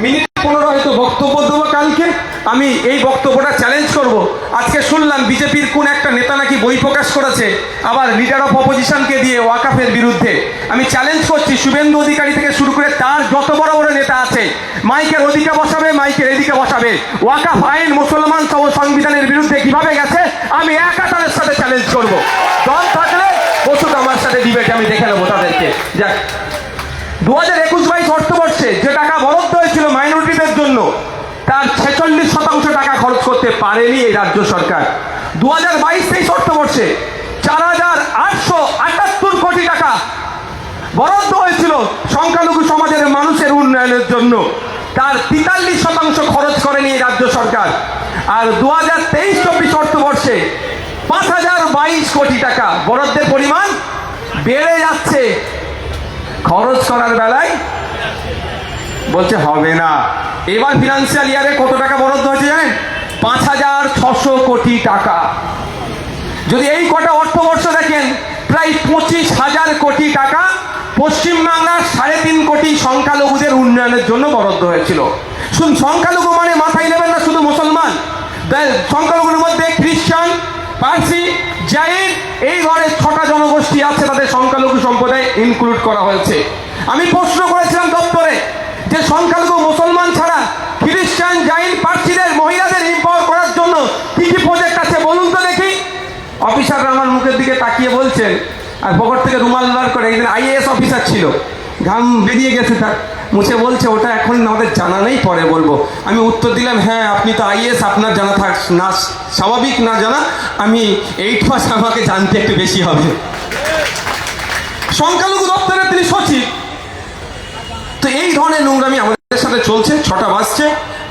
Minute পনেরো হয়তো বক্তব্য দেবো কালকে। আমি এই বক্তব্যটা চ্যালেঞ্জ করব। আজকে শুনলাম বিজেপির কোন একটা নেতা নাকি বই প্রকাশ করেছে, আবার লিডার অফ অপোজিশনকে দিয়ে ওয়াকাফের বিরুদ্ধে। আমি চ্যালেঞ্জ করছি শুভেন্দু অধিকারী থেকে শুরু করে তার যত বড় বড় নেতা আছে, মাইকের ওদিকে বসাবে, মাইকের এদিকে বসাবে। ওয়াকাফ আইন, মুসলমান সহ সংবিধানের বিরুদ্ধে কীভাবে গেছে, আমি একা তাদের সাথে চ্যালেঞ্জ করব। দল থাকলে বসুক আমার সাথে ডিবেট আমি দেখে নেব তাদেরকে। যাক। দু হাজার একুশ বাইশ অর্থবর্ষে যে টাকা বরাদ্দ হয়েছিল মাইনরিটিদের জন্য তার ছেচল্লিশ শতাংশ টাকা খরচ করতে পারেনি এই রাজ্য সরকার। দু হাজার বাইশ তেইশ অর্থবর্ষে চার হাজার আটশো আটাত্তর কোটি টাকা বরাদ্দ হয়েছিল সংখ্যালঘু সমাজের মানুষের উন্নয়নের জন্য। তার তেতাল্লিশ শতাংশ খরচ করেনি এই রাজ্য সরকার। আর দু হাজার তেইশ চব্বিশ অর্থবর্ষে পাঁচ হাজার বাইশ কোটি টাকা বরাদ্দের পরিমাণ বেড়ে যাচ্ছে। খরচ করার বেলায় বলছে হবে না। এবার ফিনান্সিয়াল ইয়ারে কত টাকা বরাদ্দ হয়েছে জানেন? পাঁচ হাজার ছশো কোটি টাকা। যদি এই কটা অর্থবর্ষ দেখেন, প্রায় পঁচিশ হাজার কোটি টাকা পশ্চিমবাংলার সাড়ে তিন কোটি সংখ্যালঘুদের উন্নয়নের জন্য বরাদ্দ হয়েছিল। শুধু সংখ্যালঘু মানে মাথায় নেবেন না, শুধু মুসলমান। সংখ্যালঘুর মধ্যে খ্রিস্টান, পার্সি, জাইন, এই ঘরে ছটা জনগোষ্ঠী আছে, তাদের সংখ্যালঘু সম্প্রদায় ইনক্লুড করা হয়েছে। আমি প্রশ্ন করেছিলাম দপ্তরে যে সংখ্যালঘু মুসলমান ছাড়া খ্রিস্টান, জাইন, পার্সিদের মহিলাদের ইম্পাওয়ার করার জন্য কি কি প্রজেক্ট আছে বলুন তো দেখি অফিসাররা আমার মুখের দিকে তাকিয়ে বলছেন, আর পকেট থেকে রুমাল বার করে একজন আইএএস অফিসার ছিল, ঘাম বেরিয়ে গেছে তার। মুছে বলছে, ওটা এখন আমাদের জানা নেই, পরে বলব। আমি উত্তর দিলাম হ্যাঁ আপনি তো আইএস আপনার জানা থাক, না, স্বাভাবিক না জানা, আমি এইট পাস আমাকে জানতে একটু বেশি হবে। সংখ্যালঘু দপ্তরের তিনি সচিব। তো এই ধরনের নোংরামি আমাদের সাথে চলছে, ছটা বাজছে।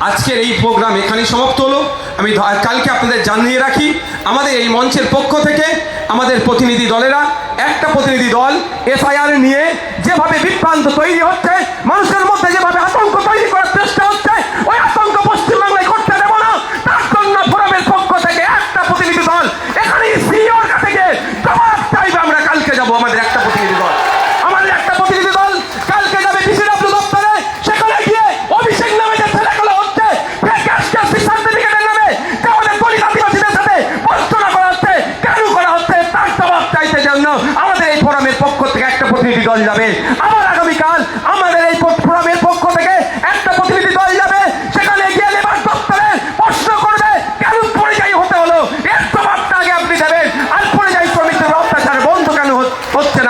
আজকের এই প্রোগ্রাম এখানেই সমাপ্ত হলো। আমি কালকে আপনাদের জানিয়ে রাখি, আমাদের এই মঞ্চের পক্ষ থেকে আমাদের প্রতিনিধি দলেরা, একটা প্রতিনিধি দল এসআইআর নিয়ে যেভাবে বিভ্রান্ত তৈরি হচ্ছে, মানুষের মধ্যে যেভাবে আতঙ্ক তৈরি করার চেষ্টা হচ্ছে, ওই আতঙ্ক পশ্চিমবাংলায় করতে দেবো না। তার জন্য ফোরামের পক্ষ থেকে একটা প্রতিনিধি দল এখানে সিওর কাছে গিয়ে আমরা কালকে যাব আমাদের একটা প্রতিনিধি দল। পক্ষ থেকে একটা প্রতিনিধি দল যাবে। আবার আগামীকাল আমাদের এই ফোরামের পক্ষ থেকে একটা প্রতিনিধি দল যাবে সেখানে গিয়ে লেবার দপ্তরে প্রশ্ন করবে কেন পরিযায়ী হতে হলো এর জবাবটা আগে আপনি দেবেন আর পরিযায়ী শ্রমিকদের অত্যাচার বন্ধ কেন হচ্ছে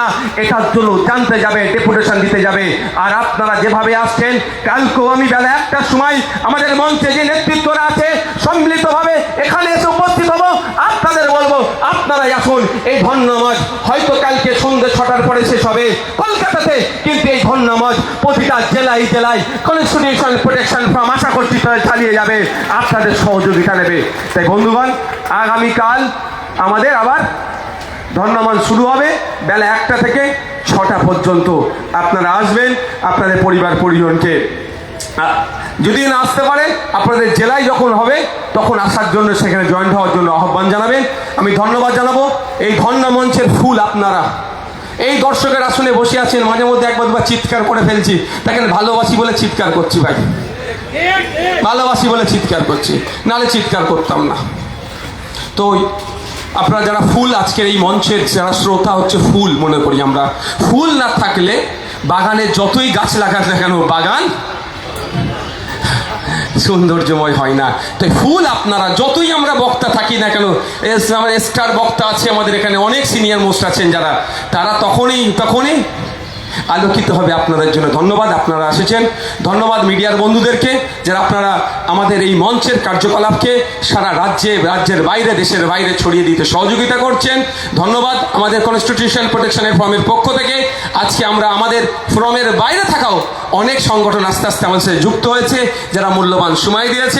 জন্য জানতে যাবে ডেপুটেশন দিতে যাবে। আর আপনারা যেভাবে আসছেন, কালকেও আমি বেলা একটার সময় আমাদের মঞ্চে যে নেতৃত্বরা আছে, সম্মিলিতভাবে এখানে এসে উপস্থিত হব। আপনাদের বলব, আপনারাই আসুন। এই ধন্যবাদ হয়তো কালকে সন্ধ্যে ছটার পরে শেষ হবে কলকাতাতে, কিন্তু এই ধন্যবাদ প্রতিটা জেলায় জেলায় কনস্টিটিউশন প্রোটেকশন ফ্রম আশা করছি চালিয়ে যাবে, আপনাদের সহযোগিতা নেবে। তাই বন্ধুগণ, আগামীকাল আমাদের আবার ধন্যবাদ শুরু হবে বেলা একটা থেকে ছটা পর্যন্ত। আপনারা আসবেন, আপনাদের পরিবার পরিজনকে। যদি না আসতে পারে, আপনাদের জেলায় যখন হবে, তখন আসার জন্য সেখানে জয়েন্ট হওয়ার জন্য আহ্বান জানাবেন। আমি ধন্যবাদ জানাব। এই ধন্য মঞ্চের ফুল আপনারা। এই দর্শকের আসনে বসে আছেন, মাঝে মধ্যে একবার দুবার চিৎকার করে ফেলছি। দেখেন, ভালোবাসি বলে চিৎকার করছি ভাই। ভালোবাসি বলে চিৎকার করছি। নালে চিৎকার করতাম না। তো আপনারা যারা ফুল আজকের এই মঞ্চের, যারা শ্রোতা হচ্ছে ফুল, মনে করি আমরা। ফুল না থাকলে বাগানে যতই গাছ লাগাস না কেন, বাগান সৌন্দর্যময় হয় না। তাই ফুল আপনারা, যতই আমরা বক্তা থাকি না কেন স্টার বক্তা আছে আমাদের এখানে, অনেক সিনিয়র মোস্ট আছেন যারা। তারা তখনই তখনই আলোকিত হবে আপনাদের জন্য। ধন্যবাদ, আপনারা এসেছেন। ধন্যবাদ মিডিয়ার বন্ধুদেরকে, যারা আপনারা আমাদের এই মঞ্চের কার্যকলাপকে সারা রাজ্যে, রাজ্যের বাইরে, দেশের বাইরে ছড়িয়ে দিতে সহযোগিতা করছেন। ধন্যবাদ আমাদের কনস্টিটিউশন প্রোটেকশনের ফর্মের পক্ষ থেকে। আজকে আমরা আমাদের ফর্মের বাইরে থাকাও অনেক সংগঠন আস্তে আস্তে আমাদের সাথে যুক্ত হয়েছে, যারা মূল্যবান সময় দিয়েছে।